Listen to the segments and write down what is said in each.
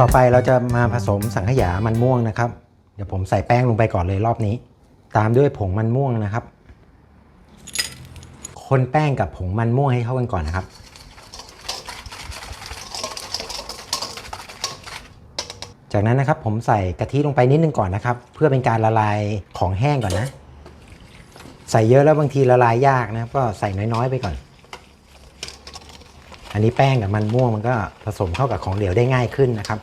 ต่อไปเราจะมาผสมสังขยามันม่วงนะครับ เดี๋ยวผมใส่แป้งลงไปก่อนเลยรอบนี้ ตามด้วยผงมันม่วงนะครับ คนแป้งกับผงมันม่วงให้เข้ากันก่อนนะครับจากนั้นนะครับผมใส่กะทิลงไปนิดนึงก่อนนะครับ เพื่อเป็นการละลายของแห้งก่อนนะ ใส่เยอะแล้วบางทีละลายยากนะก็ใส่น้อยๆไปก่อน อันนี้แป้งกับมันม่วงมันก็ผสมเข้ากับของเหลวได้ง่ายขึ้นนะครับ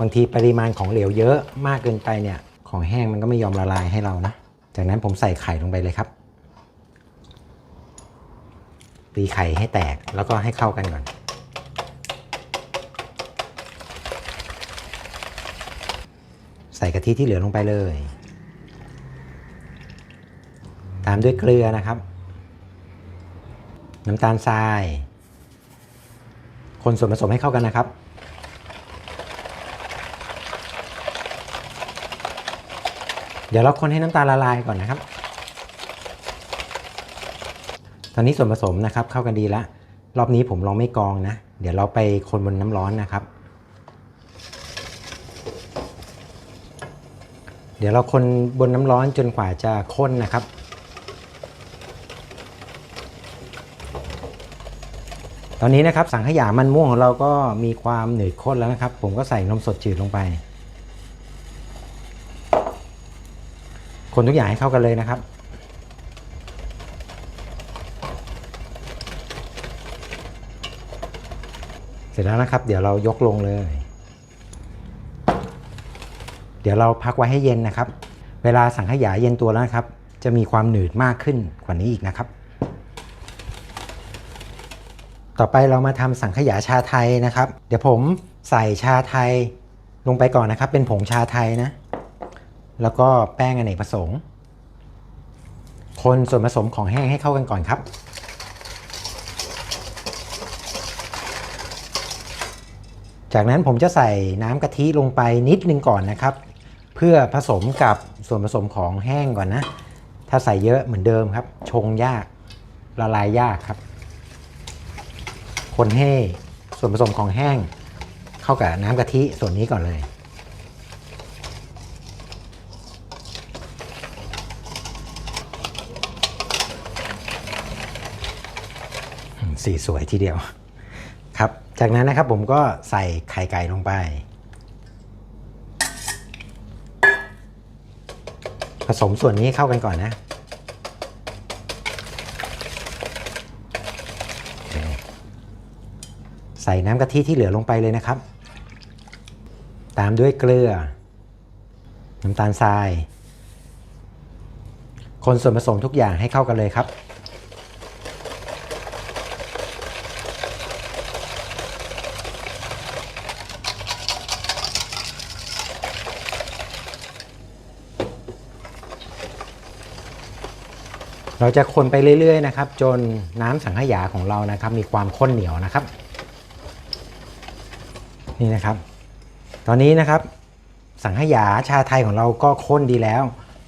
บางทีปริมาณของเหลวเยอะมากเกินไปเนี่ยของแห้งมันก็ไม่ยอมละลายให้เรานะ จากนั้นผมใส่ไข่ลงไปเลยครับตีไข่ให้แตกแล้วก็ให้เข้ากันก่อน ใส่กะทิที่เหลือลงไปเลย ตามด้วยเกลือนะครับ น้ำตาลทราย คนส่วนผสมให้เข้ากันนะครับ เดี๋ยวเราคนให้น้ำตาลละลายก่อนนะครับ ตอนนี้ส่วนผสมนะครับเข้ากันดีแล้ว รอบนี้ผมลองไม่กองนะ เดี๋ยวเราไปคนบนน้ำร้อนนะครับ เดี๋ยวเราคนบนน้ำร้อนจนกว่าจะข้นนะครับ ตอนนี้นะครับสังขยามันม่วงของเราก็มีความหนืดข้นแล้วนะครับ ผมก็ใส่นมสดจืดลงไป คนทุกอย่างให้เข้ากันเลยนะครับ เสร็จแล้วนะครับ เดี๋ยวเรายกลงเลย เดี๋ยวเราพักไว้ให้เย็นนะครับ เวลาสังขยาเย็นตัวแล้วนะครับ จะมีความหนืดมากขึ้นกว่านี้อีกนะครับ ต่อไปเรามาทำสังขยาชาไทยนะครับ เดี๋ยวผมใส่ชาไทยลงไปก่อนนะครับ เป็นผงชาไทยนะ แล้วก็แป้งอเนกประสงค์ คนส่วนผสมของแห้งให้เข้ากันก่อนครับ จากนั้นผมจะใส่น้ำกะทิลงไปนิดนึงก่อนนะครับ เพื่อผสมกับส่วนผสมของแห้งก่อนนะ ถ้าใส่เยอะเหมือนเดิมครับ ชงยากละลายยากครับ คนให้ส่วนผสมของแห้งเข้ากับน้ำกะทิส่วนนี้ก่อนเลยสีสวยทีเดียวครับ จากนั้นนะครับผมก็ใส่ไข่ไก่ลงไป ผสมส่วนนี้เข้ากันก่อนนะ ส่น้ำกะทิที่เหลือลงไปเลยนะครับ ตามด้วยเกลือ น้ำตาลทราย คนส่วนผสมทุกอย่างให้เข้ากันเลยครับ เราจะคนไปเรื่อยๆนะครับ จนน้ำสังขยาของเรานะครับ มีความข้นเหนียวนะครับ นี่นะครับ ตอนนี้นะครับ สังขยาชาไทยของเราก็ข้นดีแล้ว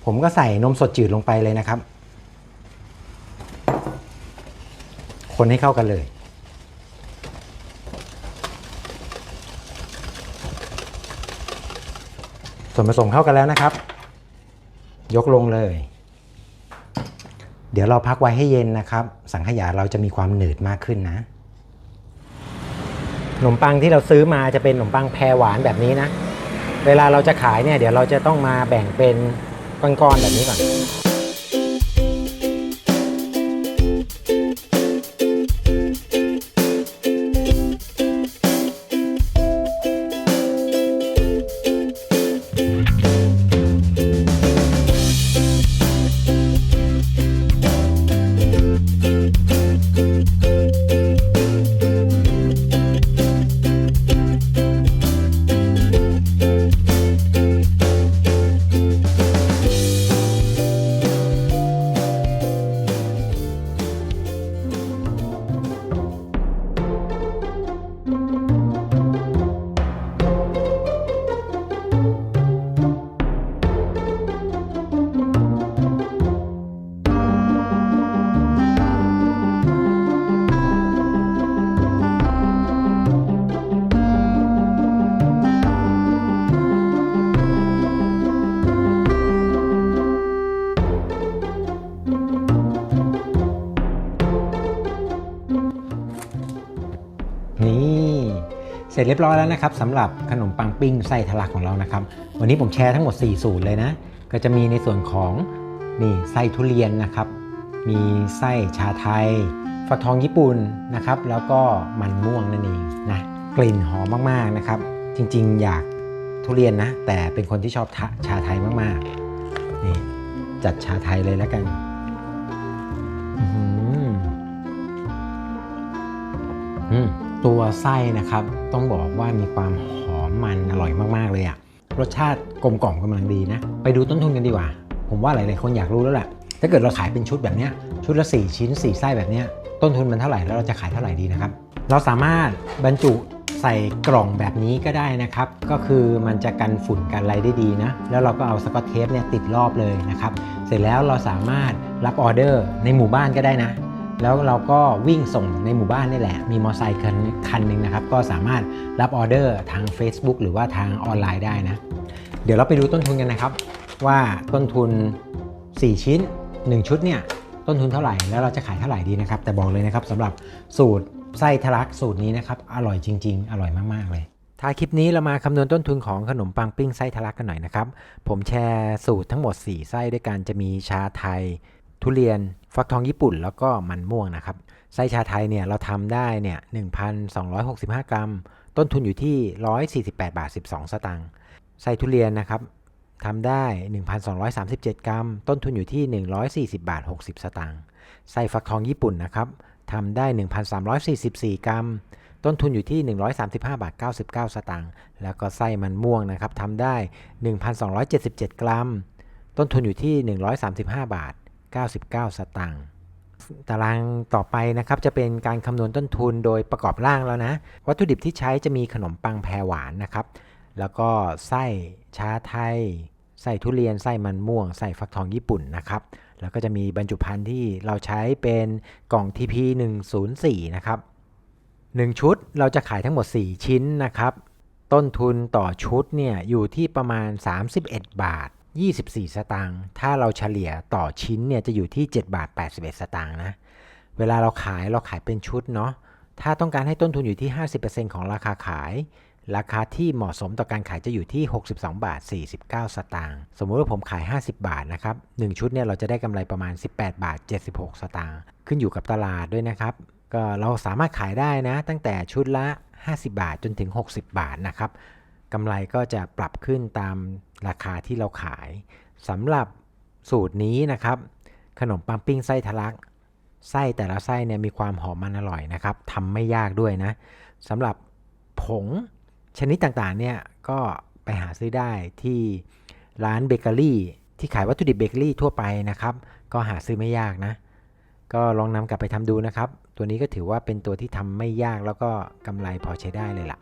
ผมก็ใส่นมสดจืดลงไปเลยนะครับ คนให้เข้ากันเลยส่วนผสมเข้ากันแล้วนะครับ ยกลงเลย เดี๋ยวเราพักไว้ให้เย็นนะครับ สังขยาเราจะมีความหนืดมากขึ้นนะ ขนมปังที่เราซื้อมาจะเป็นขนมปังแพรหวานแบบนี้นะ เวลาเราจะขายเนี่ยเดี๋ยวเราจะต้องมาแบ่งเป็นก้อนๆแบบนี้ก่อน เสร็จเรียบร้อยแล้วนะครับสำหรับขนมปังปิ้งไส้ทะลักของเรานะครับ วันนี้ผมแชร์ทั้งหมด 4 สูตรเลยนะ ก็จะมีในส่วนของนี่ไส้ทุเรียนนะครับ มีไส้ชาไทยฟักทองญี่ปุ่นนะครับ แล้วก็มันม่วงนั่นเองนะกลิ่นหอมมากๆนะครับ จริงๆ อยากทุเรียนนะ แต่เป็นคนที่ชอบชาไทยมากๆนี่จัดชาไทยเลยแล้วกัน ไส้นะครับ ต้องบอกว่ามีความหอมมันอร่อยมากๆเลยอะรสชาติกลมกล่อมกำลังดีนะ ไปดูต้นทุนกันดีกว่า ผมว่าหลายๆคนอยากรู้แล้วแหละถ้าเกิดเราขายเป็นชุดแบบนี้ชุดละ 4 ชิ้น 4 ไส้แบบนี้ต้นทุนมันเท่าไหร่แล้วเราจะขายเท่าไหร่ดีนะครับ เราสามารถบรรจุใส่กล่องแบบนี้ก็ได้นะครับ ก็คือมันจะกันฝุ่นกันอะไรได้ดีนะ แล้วเราก็เอาสกอตเทปเนี่ยติดรอบเลยนะครับ เสร็จแล้วเราสามารถรับออเดอร์ในหมู่บ้านก็ได้นะ แล้วเราก็วิ่งส่งในหมู่บ้านนี่แหละ มีมอเตอร์ไซค์คันนหนึ่งนะครับ ก็สามารถรับออเดอร์ทาง Facebook หรือว่าทางออนไลน์ได้นะ เดี๋ยวเราไปดูต้นทุนกันนะครับ ว่าต้นทุน 4 ชิ้น 1 ชุดเนี่ยต้นทุนเท่าไหร่แล้วเราจะขายเท่าไหร่ดีนะครับ แต่บอกเลยนะครับสำหรับสูตรไส้ทะลักสูตรนี้นะครับอร่อยจริง ๆ อร่อยมากๆเลยท้ายคลิปนี้เรามาคำนวณต้นทุนของขนมปังปิ้งไส้ทะลักกันหน่อยนะครับ ผมแชร์สูตรทั้งหมด 4 ไส้ด้วยกันจะมีชาไทย ทุเรียน ฟักทองญี่ปุ่นแล้วก็มันม่วงนะครับ ไส้ชาไทยเนี่ยเราทำได้เนี่ย 1,265 กรัม ต้นทุนอยู่ที่ 148 บาท 12 สตางค์ ไส้ทุเรียนนะครับทำได้ 1,237 กรัม ต้นทุนอยู่ที่ 140 บาท 60 สตางค์ ไส้ฟักทองญี่ปุ่นนะครับทำได้ 1,344 กรัม ต้นทุนอยู่ที่ 135 บาท 99 สตางค์ แล้วก็ไส้มันม่วงนะครับทำได้ 1,277 กรัม ต้นทุนอยู่ที่ 135 บาท 99 สตางค์ตารางต่อไปนะครับจะเป็นการคำนวณต้นทุนโดยประกอบร่างแล้วนะ วัตถุดิบที่ใช้จะมีขนมปังแพรหวานนะครับ แล้วก็ไส้ชาไทยไส้ทุเรียนไส้มันม่วงไส้ฟักทองญี่ปุ่นนะครับแล้วก็จะมีบรรจุภัณฑ์ที่เราใช้เป็นกล่อง TP 104นะครับ1ชุดเราจะขายทั้งหมด 4 ชิ้นนะครับ ต้นทุนต่อชุดเนี่ยอยู่ที่ประมาณ 31 บาท 24 สตางค์ ถ้าเราเฉลี่ยต่อชิ้นเนี่ยจะอยู่ที่ 7 บาท 81 สตางค์นะ เวลาเราขายเราขายเป็นชุดเนาะ ถ้าต้องการให้ต้นทุนอยู่ที่ 50%ของราคาขาย ราคาที่เหมาะสมต่อการขายจะอยู่ที่ 62 บาท 49 สตางค์ สมมุติว่าผมขาย 50 บาทนะครับ 1 ชุดเนี่ยเราจะได้กำไรประมาณ 18 บาท 76 สตางค์ ขึ้นอยู่กับตลาดด้วยนะครับ ก็เราสามารถขายได้นะ ตั้งแต่ชุดละ 50 บาทจนถึง 60 บาทนะครับ กำไรก็จะปรับขึ้นตามราคาที่เราขายสำหรับสูตรนี้นะครับ ขนมปังปิ้งไส้ทะลัก ไส้แต่ละไส้เนี่ยมีความหอมมันอร่อยนะครับทำไม่ยากด้วยนะสำหรับผงชนิดต่างๆเนี่ยก็ไปหาซื้อได้ที่ร้านเบเกอรี่ที่ขายวัตถุดิบเบเกอรี่ทั่วไปนะครับ ก็หาซื้อไม่ยากนะ ก็ลองนำกลับไปทำดูนะครับ ตัวนี้ก็ถือว่าเป็นตัวที่ทำไม่ยากแล้วก็กำไรพอใช้ได้เลยล่ะ